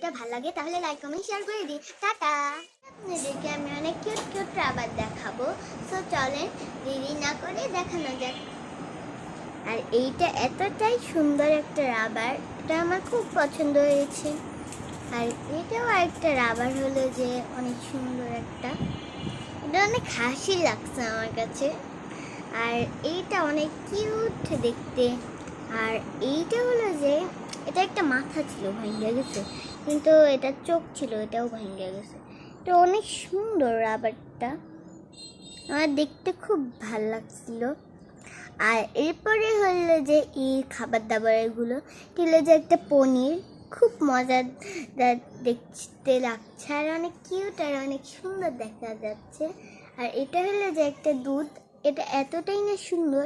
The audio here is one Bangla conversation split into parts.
ভিডিওটা ভালো লাগে, তাহলে লাইক কমেন্ট শেয়ার করে দিই টাটা। আপনাদেরকে আমি অনেক কিউট কিউট রাবার দেখাবো। সো চলেন দেরি না করে দেখানো যাক। আর এইটা এতটাই সুন্দর একটা রাবার, এটা আমার খুব পছন্দ হয়েছে। আর এটাও একটা রাবার হলো যে, অনেক সুন্দর একটা। এটা অনেক হাসি লাগছে আমার কাছে। আর এইটা অনেক কিউট দেখতে। আর এইটা হলো যে একটা মাথা ছিল ভেঙে গেছে। কিন্তু এটা চোখ ছিল, এটাও ভেঙে গেছে। এটা অনেক সুন্দর রাবারটা আমার দেখতে খুব ভালো লাগছিল। আর এরপরে হলো যে এই খাবার দাবারগুলো হলো যে একটা পনির। খুব মজার দেখতে লাগছে। আর অনেক কিউট আর অনেক সুন্দর দেখা যাচ্ছে। আর এটা হলো যে একটা দুধ। এটা এতটাই না সুন্দর।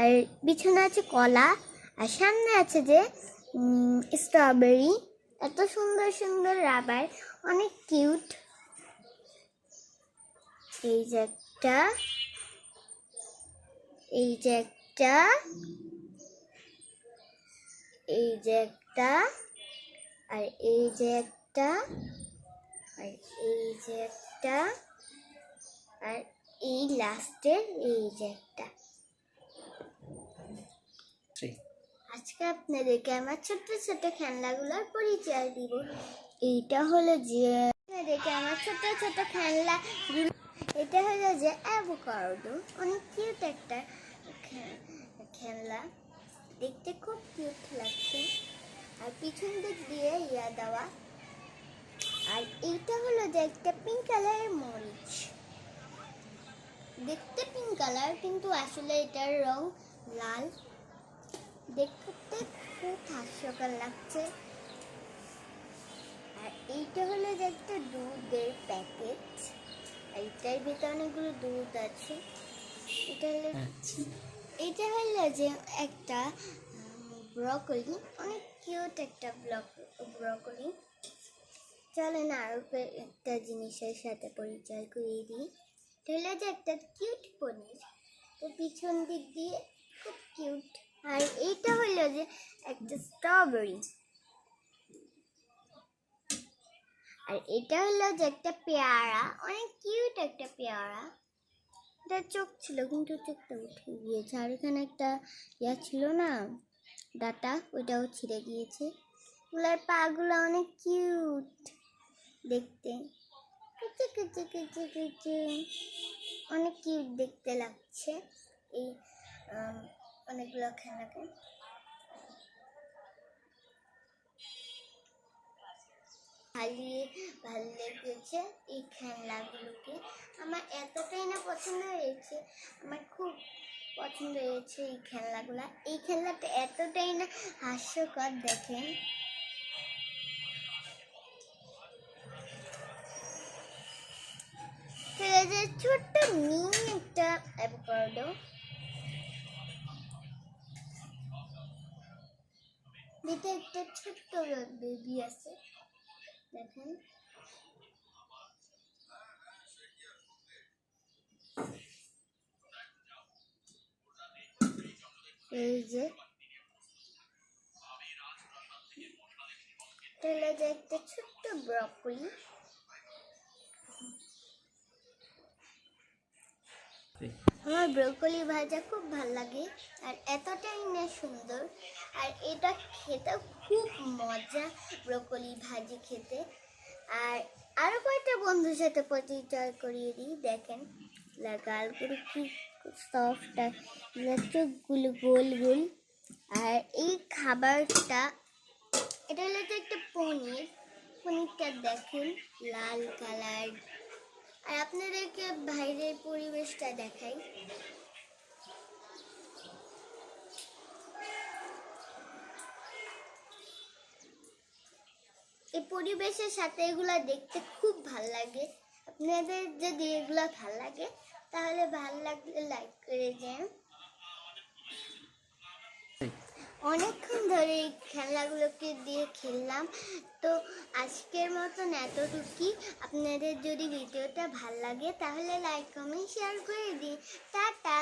আর পিছনে আছে কলা। আর সামনে আছে যে স্ট্রবেরি এত সুন্দর সুন্দর রাবার অনেক কিউট এই যে একটা, এই যে একটা, এই যে একটা, আর এই যে একটা, আর এই যে একটা, আর এই লাস্টের এই যে একটা। আজকে আপনাদেরকে আমার ছোট্ট ছোট্ট খেলনাগুলোর পরিচয় দিব। এইটা হলো যে, আপনাদেরকে আমার ছোট্ট ছোট্ট খেলনা এটা হলো যে অ্যাভোকাডো অনেক কিউট একটা খেলনা। দেখতে খুব কিউট লাগছে। আর পিছন দিক দিয়ে ইয়া দেওয়া। আর এইটা হলো যে একটা পিঙ্ক কালারের মরিচ। দেখতে পিঙ্ক কালার কিন্তু আসলে এটার রং লাল। দেখতে খুব হাস্যকর লাগছে। আর এইটা হলো যে একটা দুধের প্যাকেট। এইটার ভিতরে অনেকগুলো দুধ আছে। এটা হলো এটা হলো যে একটা ব্রকলি অনেক কিউট একটা ব্লক ব্রকলি চলেন আরও একটা জিনিসের সাথে পরিচয় করিয়ে দিই। এটা হলো যে একটা কিউট পনির। তো পিছন দিক দিয়ে খুব কিউট আর এইটা হলো যে একটা স্ট্রবেরি আর এটা হলো যে একটা পেয়ারা, অনেক কিউট একটা পেয়ারা। এটা চোখ ছিল, কিন্তু চোখটা উঠে গিয়েছে। আর এখানে একটা ইয়া ছিল না, ডাটা, ওইটাও ছিঁড়ে গিয়েছে। ওগুলার পাগুলো অনেক কিউট দেখতে। অনেক কিউট দেখতে লাগছে। এই অনেকগুলো খেলাকে ভালিয়ে ভালো লেগেছে এই খেলনাগুলোকে। আমার এতটাই না পছন্দ হয়েছে, আমার খুব পছন্দ হয়েছে এই খেলনাগুলো। এই খেলনাটা এতটাই না হাস্যকর দেখেন। ছোট্ট মিনি একটা অ্যাভোকাডো। দিতে একটা ছোট্ট বেবি আছে। দেখেন। এই যে। একটা ছোট্ট ব্রকলি। আমার ব্রোকলি ভাজা খুব ভালো লাগে আর এতটাই না সুন্দর। আর এটা খেতে খুব মজা ব্রোকলি ভাজি খেতে। আর আরও কয়েকটা বন্ধুর সাথে পরিচয় করিয়ে দিই, দেখেন। গালগুলো কি সফট আর চোখগুলো গোল গোল। আর এই খাবারটা, এটা হলো একটা পনির। পনিরটা দেখেন, লাল কালার। আপনাদেরকে বাইরের পরিবেশটা দেখাই। এই পরিবেশের সাথে এগুলা দেখতে খুব ভালো লাগে। আপনাদের যদি এগুলা ভালো লাগে, তাহলে ভালো লাগলে লাইক করে দেন। অনেকক্ষণ এই খেলাগুলোকে দিয়ে খেললাম। তো আজকের মতন এতটুকুই। আপনাদের যদি ভিডিওটা ভালো লাগে তাহলে লাইক কমেন্ট শেয়ার করে দিন। টাটা!